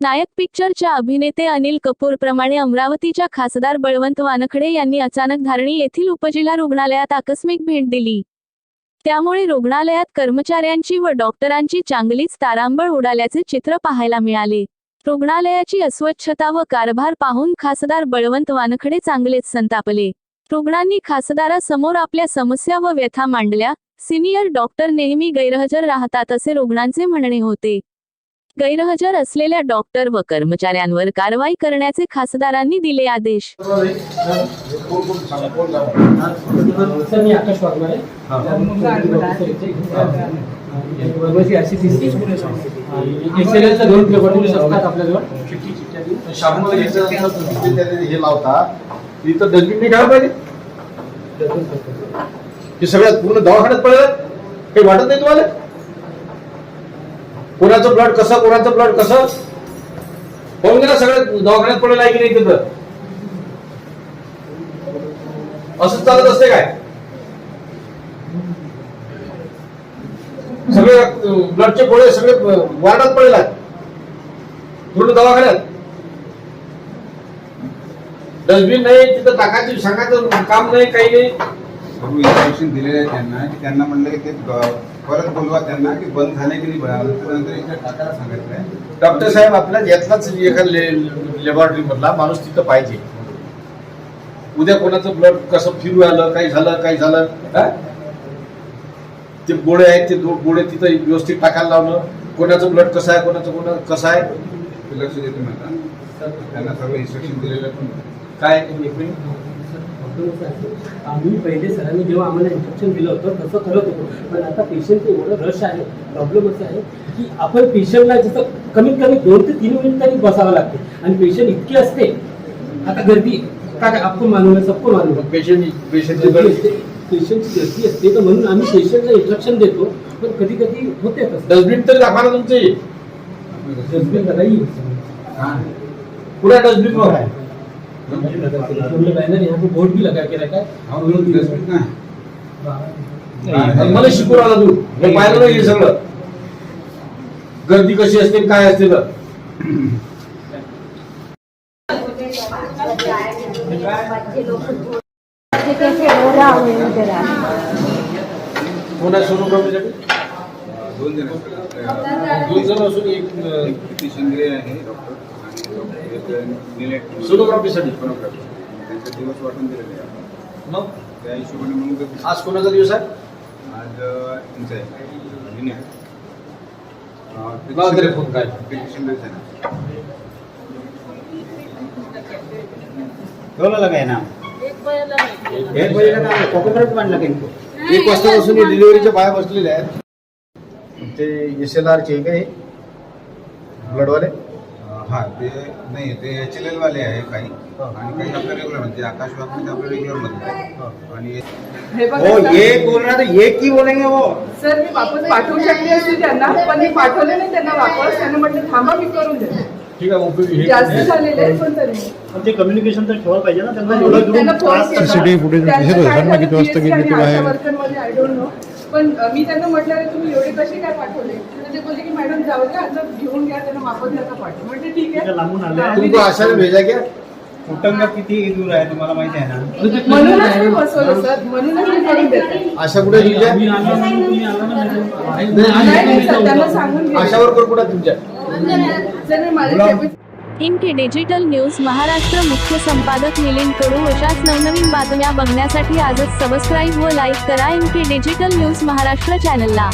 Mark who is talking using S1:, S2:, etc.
S1: नायक पिक्चरच्या अभिनेते अनिल कपूर प्रमाणे अमरावतीच्या खासदार बळवंत वानखडे यांनी अचानक धारणी येथील उपजिल्हा रुग्णालयात आकस्मिक भेट दिली. त्यामुळे रुग्णालयात कर्मचाऱ्यांची व डॉक्टरांची चांगलीच तारांबळ उडाल्याचे चित्र पाहायला मिळाले. रुग्णालयाची अस्वच्छता व कारभार पाहून खासदार बळवंत वानखडे चांगलेच संतापले. रुग्णांनी खासदारासमोर आपल्या समस्या व व्यथा मांडल्या. सिनियर डॉक्टर नेहमी गैरहजर राहतात असे रुग्णांचे म्हणणे होते. गैरहजर असलेल्या डॉक्टर व कर्मचाऱ्यांवर कारवाई करण्याचे खासदारांनी दिले आदेश.
S2: हे लावता डस्टबिन पाहिजे हे सगळ्यात पूर्ण दवाखान्यात पडलं काही वाटत नाही तुम्हाला? कोणाचं ब्लड कसं कोणाचं ब्लड कसं? होऊन गेला सगळं दवाखान्यात पडलेलं आहे की नाही तिथं. असंच चालत असते काय? सगळे ब्लडचे गोळे सगळे वार्डात पडलेले आहेत. पूर्ण दवाखान्यात. डस्टबिन नाही तिथं टाकायचं सांगायचं काम नाही काही नाही.
S3: सर्व इन्स्ट्रक्शन दिलेले आहे त्यांना की त्यांना म्हणलं की ते परत बोलवा त्यांना की बंद झाले की नाही नंतर इथे टाकायला सांगितलंय
S2: डॉक्टर साहेब आपल्या यातलाच एका लॅबॉरेटरी मधला माणूस तिथं पाहिजे. उद्या कोणाचं ब्लड कसं फिरू आलं काही झालं काही झालं? ते गोळे आहेत ते दो- गोळे तिथं व्यवस्थित टाकायला लावणं कोणाचं ब्लड कसं आहे कोणाचं कोणा कसं आहे?
S3: ते लक्ष देतो मी आता त्यांना सर्व इन्स्ट्रक्शन दिलेले आहे पण.
S2: काय?
S4: आम्ही पहिले सरांनी जेव्हा आम्हाला इंस्ट्रक्शन दिलं होतं तसं करत होतो. पण आता पेशंटचं एवढं रश आहे प्रॉब्लेम असं आहे की आपण पेशंटला जसं कमीत कमी दोन ते तीन मिनिट तरी बसावं लागते. आणि पेशंट इतकी असते आता गर्दी का काय आपण मालूम आहे सबको मालूम आहे
S2: पेशंट पेशंटची
S4: गर्दी पेशंटची गर्दी असते तर म्हणून आम्ही पेशंटला इंस्ट्रक्शन देतो. पण कधी कधी होते
S2: डस्टबिन तरी दाखवा ना तुमचे.
S4: डस्टबिन लगाइए
S2: पुढे डस्टबिन वर? आहे?
S4: हमने बैनर यहाँ पे बोर्ड भी लगा के रखा है
S3: हा, म्हणून डस्टबिन नाही.
S2: मला शिकून आला तू. मी पाहिलं नाही हे सगळं. गर्दी कशी असते काय असते तर. कोणा सोनोग्राफीसाठी
S3: दोन जण.
S2: दोन जण असून एक
S3: शिंदे आहे डॉक्टर.
S2: सोनोग्राफीसाठी
S3: सोनोग्राफी त्यांचे दिवस वाटून दिलेले आहे?
S2: मग
S3: त्या हिशोबाने मग
S2: आज कोणाचा दिवस आहे
S3: आज तुमचं आहे
S2: फोन काय.
S3: प्रीती शिंदेच आहे ना
S5: दोनों लगाए ना एक लगा
S2: वाजतापासून हे डिलिव्हरीच्या बाया बसलेल्या आहेत. ते एस एल आरचे काय ब्लडवाले
S3: हा ते नाही ते एच एल एल वाले आहे काही. आणि काही आपल्या रेग्युलर म्हणजे आकाश आपल्या रेग्युलरमध्ये. आणि
S6: हे
S5: वो ये
S6: सर,
S5: बोल रहा था ये की बोलेंगे वो
S6: सर मी वापस पाठवू शकले असते त्यांना पण मी पाठवले नाही त्यांना वापस. त्यांना म्हटलं थांबा मी करून देते.
S2: ठीक आहे मग हे-
S6: जास्त झालेले आहे पण तरी.
S7: पण ते कम्युनिकेशन तर ठेवायला पाहिजे ना त्यांना एवढं
S6: त्यांना
S7: दुरून
S6: फोन
S7: त्रास
S6: केला.
S7: CCTV
S8: footage
S6: त्यांचं
S8: दिसत
S6: काय
S8: होतं ना किती
S6: झालं,
S8: वाजता गेली,
S6: PSC
S8: किती
S6: आणि
S8: बाहेर.
S6: आशा वर्करमध्ये I don't know. पण मी त्यांना म्हटलं "अरे, तुम्ही एवढे कसे काय पाठवले? तर ते बोलले की मॅडम जाऊ द्या आता घेऊन घ्या त्यांना वापस नका पाठवू. म्हटलं ठीक आहे.
S7: लांबून आले.
S6: आम्ही
S2: तुमको आशाने भेजा क्या?
S5: कुटुंब किती दूर आहे तुम्हाला माहिती आहे ना?
S6: म्हणूनच मी बसवलं सर. म्हणूनच मी करून देते.
S2: आशा कुठे तुमच्या? वर्कर कुठे तुमच्या?
S6: माझ्या डेप्युटी
S1: डिजिटल न्यूज महाराष्ट्र मुख्य संपादक मिलिंद कडू अशाच नवनवीन बातम्या बघण्यासाठी आजच सबस्क्राईब व लाईक करा इनके डिजिटल न्यूज महाराष्ट्र चॅनलला